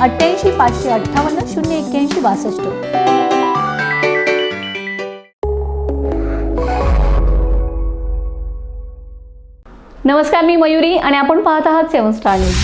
अठ्ठ्याऐंशी पाचशे अठ्ठावन्न शून्य एक्क्याऐंशी बासष्ट. नमस्कार मी मयुरी आणि आपण पाहत आहात सेवन स्टार न्यूज.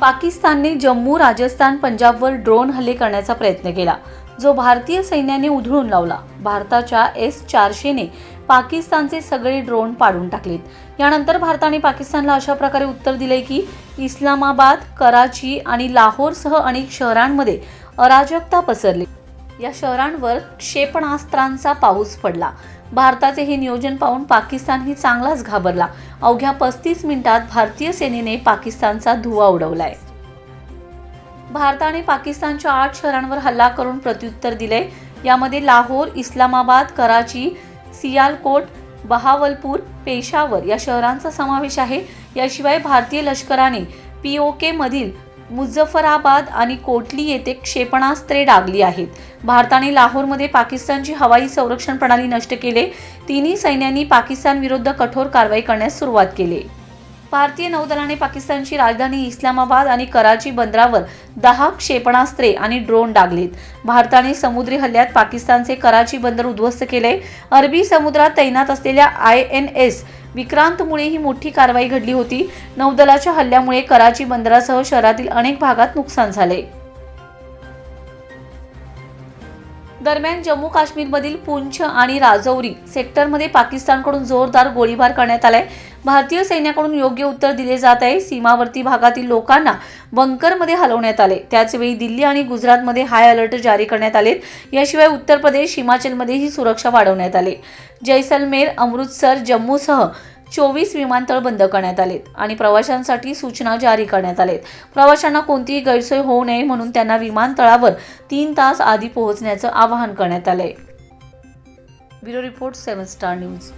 पाकिस्तानने जम्मू राजस्थान पंजाबवर ड्रोन हल्ले करण्याचा प्रयत्न केला. जो भारतीय सैन्याने उधळून लावला. भारताच्या एस चारशेने पाकिस्तानचे सगळे ड्रोन पाडून टाकलेत. यानंतर भारताने पाकिस्तानला अशा प्रकारे उत्तर दिले की इस्लामाबाद कराची आणि लाहोरसह अनेक शहरांमध्ये अराजकता पसरली. या शहरांवर क्षेपणास्त्रांचा पाऊस पडला. भारताचे हे नियोजन पाहून पाकिस्तानही चांगलाच घाबरला. अवघ्या पस्तीस मिनिटात भारतीय सेनेने पाकिस्तानचा धुवा उडवलाय. भारताने पाकिस्तानच्या आठ शहरांवर हल्ला करून प्रत्युत्तर दिले यामध्ये लाहोर इस्लामाबाद कराची सियालकोट बहावलपूर पेशावर या शहरांचा समावेश आहे. याशिवाय भारतीय लष्कराने पी ओ केमधील मुझफ्फराबाद आणि कोटली येथे क्षेपणास्त्रे डागली आहेत. भारताने लाहोरमध्ये पाकिस्तानची हवाई संरक्षण प्रणाली नष्ट केले. तिन्ही सैन्यांनी पाकिस्तान विरुद्ध कठोर कारवाई करण्यास सुरुवात केली. भारतीय नौदलाने पाकिस्तानची राजधानी इस्लामाबाद आणि कराची बंदरावर दहा क्षेपणास्त्रे आणि ड्रोन डागलेत. भारताने समुद्री हल्ल्यात पाकिस्तानचे कराची बंदर उद्ध्वस्त केले. अरबी समुद्रात तैनात असलेल्या आय एन एस विक्रांतमुळे ही मोठी कारवाई घडली होती. नौदलाच्या हल्ल्यामुळे कराची बंदरासह शहरातील अनेक भागात नुकसान झाले. दरम्यान जम्मू काश्मीरमधील पुंछ आणि राजौरी सेक्टरमध्ये पाकिस्तानकडून जोरदार गोळीबार करण्यात आलाय. भारतीय सैन्याकडून योग्य उत्तर दिले जात आहे. सीमावर्ती भागातील लोकांना बंकरमध्ये हलवण्यात आले. त्याचवेळी दिल्ली आणि गुजरातमध्ये हाय अलर्ट जारी करण्यात आले. याशिवाय उत्तर प्रदेश हिमाचलमध्येही सुरक्षा वाढवण्यात आले. जैसलमेर अमृतसर जम्मूसह चोवीस विमानतळ बंद करण्यात आलेत आणि प्रवाशांसाठी सूचना जारी करण्यात आलेत. प्रवाशांना कोणतीही गैरसोय होऊ नये म्हणून त्यांना विमानतळावर तीन तास आधी पोहोचण्याचं आवाहन करण्यात आलंय. Bureau report seven star news.